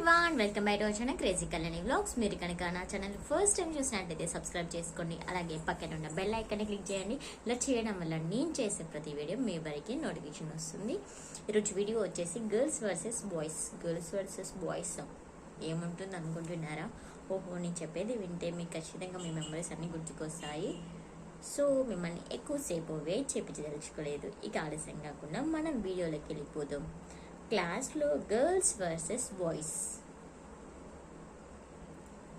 Everyone welcome by to channel crazy Kalyani vlogs మీరు కనుక నా ఛానల్ ఫస్ట్ టైం చూసినట్టయితే సబ్స్క్రైబ్ చేసుకోండి. అలాగే పక్కన ఉన్న బెల్ ఐకాన్ని క్లిక్ చేయండి. ఇలా చేయడం వల్ల నేను చేసే ప్రతి వీడియో మీ వరకు నోటిఫికేషన్ వస్తుంది. ఈరోజు వీడియో వచ్చేసి girls versus boys girls versus boys ఏముంటుంది అనుకుంటున్నారా? ఓహో నేను చెప్పేది వింటే మీకు ఖచ్చితంగా మీ మెమరీస్ అన్ని గుర్తుకొస్తాయి. సో మిమ్మల్ని ఎక్కువసేపు వెయిట్ చేపించదలుచుకోలేదు. ఇక ఆలస్యం కాకుండా మనం వీడియోలోకి వెళ్ళిపోదాం. క్లాస్లో గర్ల్స్ వర్సెస్ బాయ్స్.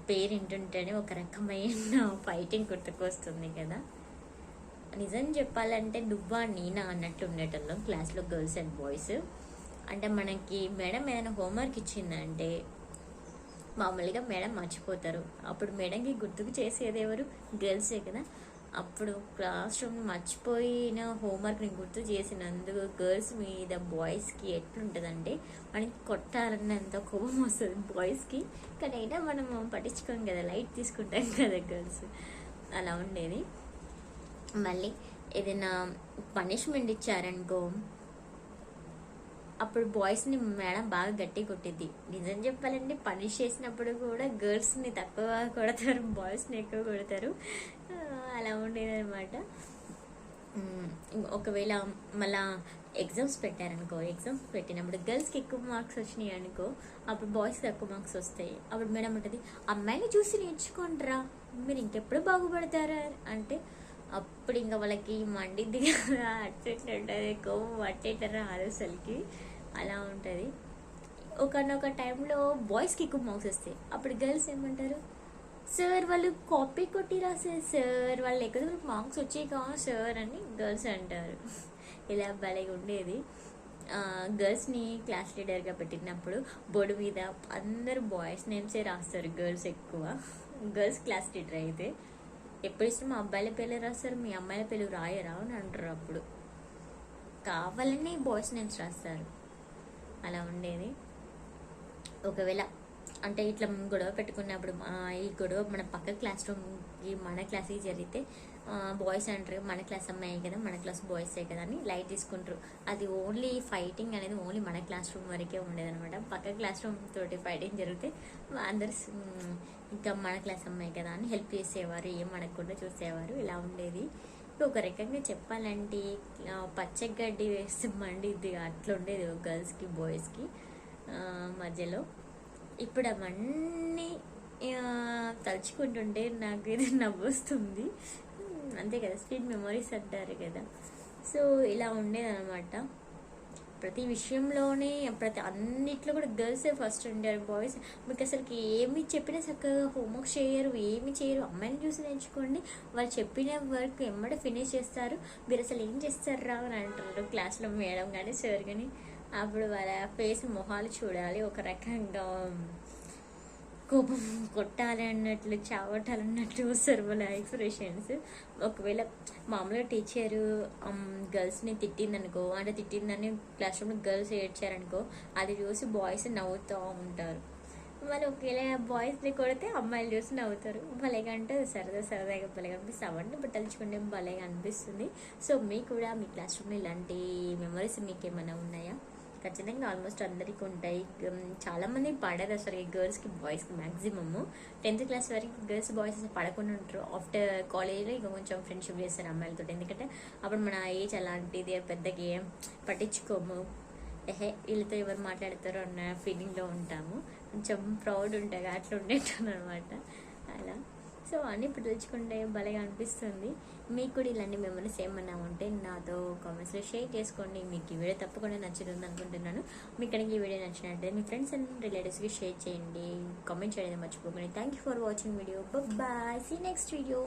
పేరు ఒక రకమైన ఫైటింగ్ గుర్తుకొస్తుంది కదా. నిజం చెప్పాలంటే నువ్వా నేనా అన్నట్టు ఉండేటోళ్ళం క్లాస్లో గర్ల్స్ అండ్ బాయ్స్. అంటే మనకి మేడం ఏదైనా హోంవర్క్ ఇచ్చిందంటే మామూలుగా మేడం మర్చిపోతారు. అప్పుడు మేడంకి గుర్తుకు చేసేది ఎవరు? గర్ల్సే కదా. అప్పుడు క్లాస్ రూమ్ మర్చిపోయిన హోంవర్క్ని గుర్తు చేసినందుకు గర్ల్స్ మీద బాయ్స్కి ఎట్లుంటుందంటే మనకి కొట్టాలన్నంత కోపం వస్తుంది బాయ్స్కి. కానీ అయినా మనం పట్టించుకోం కదా లైట్ తీసుకుంటాం కదా గర్ల్స్. అలా ఉండేది. మళ్ళీ ఏదైనా పనిష్మెంట్ ఇచ్చారనుకో అప్పుడు బాయ్స్ని మేడం బాగా గట్టి కొట్టిద్ది. నిజం చెప్పాలంటే పనిష్ చేసినప్పుడు కూడా గర్ల్స్ని తక్కువ కొడతారు బాయ్స్ని ఎక్కువ కొడతారు. అలా ఉండేది అనమాట ఒకవేళ మళ్ళా ఎగ్జామ్స్ పెట్టారనుకో ఎగ్జామ్స్ పెట్టినప్పుడు గర్ల్స్కి ఎక్కువ మార్క్స్ వచ్చినాయి అనుకో అప్పుడు బాయ్స్కి తక్కువ మార్క్స్ వస్తాయి. అప్పుడు మేడం ఉంటుంది అమ్మాయిని చూసి నేర్చుకోండిరా మీరు ఇంకెప్పుడు బాగుపడతారా? అంటే అప్పుడు ఇంకా వాళ్ళకి మండిద్ది కదా అట్టేటది కోపం అట్టేట రాదు అసలుకి అలా ఉంటుంది. ఒకనొక టైంలో బాయ్స్కి ఎక్కువ మార్క్స్ వస్తాయి. అప్పుడు గర్ల్స్ ఏమంటారు? సార్ వాళ్ళు కాపీ కొట్టి రాసారు సార్ వాళ్ళు ఎక్కడ మార్క్స్ వచ్చాయి కదా సార్ అని గర్ల్స్ అంటారు. ఇలా భలేగా ఉండేది. గర్ల్స్ని క్లాస్ లీడర్గా పెట్టినప్పుడు బోర్డు మీద అందరూ బాయ్స్ నేమ్సే రాస్తారు గర్ల్స్ ఎక్కువ. గర్ల్స్ క్లాస్ లీడర్ అయితే ఎప్పుడు ఇష్టం మా అబ్బాయిల పేర్లు రాస్తారు మీ అమ్మాయిల పేర్లు రాయరా అని అంటారు అప్పుడు. కావాలని బాయ్స్ నేమ్స్ రాస్తారు. అలా ఉండేది. ఒకవేళ అంటే ఇట్లా గొడవ పెట్టుకున్నప్పుడు ఈ గొడవ మన పక్క క్లాస్ రూమ్కి మన క్లాస్కి జరిగితే బాయ్స్ అంటారు మన క్లాస్ అమ్మాయి కదా మన క్లాస్ బాయ్సే కదా అని లైట్ తీసుకుంటారు. అది ఓన్లీ ఫైటింగ్ అనేది ఓన్లీ మన క్లాస్ రూమ్ వరకే ఉండేదన్నమాట. పక్క క్లాస్ రూమ్ తోటి ఫైటింగ్ జరిగితే అందరు ఇంకా మన క్లాస్ అమ్మాయి కదా అని హెల్ప్ చేసేవారు ఏం అడగకుండా చూసేవారు ఇలా ఉండేది. ఒక రకంగా చెప్పాలంటే పచ్చగడ్డి వేస్తే మండిద్ది అట్లా ఉండేది గర్ల్స్కి బాయ్స్కి మధ్యలో. ఇప్పుడు అవన్నీ తలుచుకుంటుంటే నాకు ఇది నవ్వొస్తుంది అంతే కదా స్వీట్ మెమరీస్ అంటారు కదా. సో ఇలా ఉండేదన్నమాట. ప్రతి విషయంలోనే ప్రతి అన్నిట్లో కూడా గర్ల్సే ఫస్ట్ ఉంటారు బాయ్స్. మీకు అసలుకి ఏమి చెప్పినా చక్కగా హోంవర్క్ చేయరు ఏమి చేయరు. అమ్మాయిని చూసి నేర్చుకోండి. వాళ్ళు చెప్పిన వర్క్ ఎమ్మడే ఫినిష్ చేస్తారు. మీరు అసలు ఏం చేస్తారా అని అంటారు. క్లాస్లో మేడం కానీ సార్ కానీ. అప్పుడు వాళ్ళ ఫేస్ మొహాలు చూడాలి ఒక రకంగా కోపం కొట్టాలి అన్నట్లు చావటాలి అన్నట్లు వస్తారు వాళ్ళ ఎక్స్ప్రెషన్స్ ఒకవేళ మామూలుగా టీచరు గర్ల్స్ని um, తిట్టిందనుకో అంటే తిట్టిందని క్లాస్ రూమ్లో గర్ల్స్ ఏడ్చారనుకో అది చూసి బాయ్స్ నవ్వుతూ ఉంటారు. వాళ్ళు ఒకవేళ బాయ్స్ని కొడితే అమ్మాయిలు చూసి నవ్వుతారు. భలేగా అంటే సరదా సరదాగా భలేగా అనిపిస్తుంది. అవన్నీ బట్టలు తలుచుకుంటే భలేగా అనిపిస్తుంది. సో మీకు కూడా మీ క్లాస్ రూమ్లో ఇలాంటి మెమరీస్ మీకు ఏమైనా ఉన్నాయా? ఖచ్చితంగా ఆల్మోస్ట్ అందరికీ ఉంటాయి. ఉమ్, చాలా మంది అసలు గర్ల్స్కి బాయ్స్కి మ్యాక్సిమమ్ టెన్త్ క్లాస్ వరకు గర్ల్స్ బాయ్స్ అసలు పడకుండా ఉంటారు. ఆఫ్టర్ కాలేజ్లో ఇక కొంచెం ఫ్రెండ్షిప్ చేస్తారు అమ్మాయిలతో. ఎందుకంటే అప్పుడు మన ఏజ్ అలాంటిది పెద్దగా ఏం పట్టించుకోము. ఎహే వీళ్ళతో ఎవరు మాట్లాడతారో అన్న ఫీలింగ్లో ఉంటాము. కొంచెం ప్రౌడ్ ఉంటుంది అట్లా ఉండేటాను అనమాట అలా. సో అన్ని ఇప్పుడు తెచ్చుకుంటే భలేగా అనిపిస్తుంది. మీకు కూడా ఇలాంటి మెమరీస్ ఏమన్నా ఉంటే నాతో కామెంట్స్లో షేర్ చేసుకోండి. మీకు ఈ వీడియో తప్పకుండా నచ్చుతుంది అనుకుంటున్నాను. మీకు కనుక ఈ వీడియో నచ్చినట్లయితే మీ ఫ్రెండ్స్ అండ్ రిలేటివ్స్కి షేర్ చేయండి. కామెంట్ చేయడం మర్చిపోకండి. Thank you for watching video bye see next video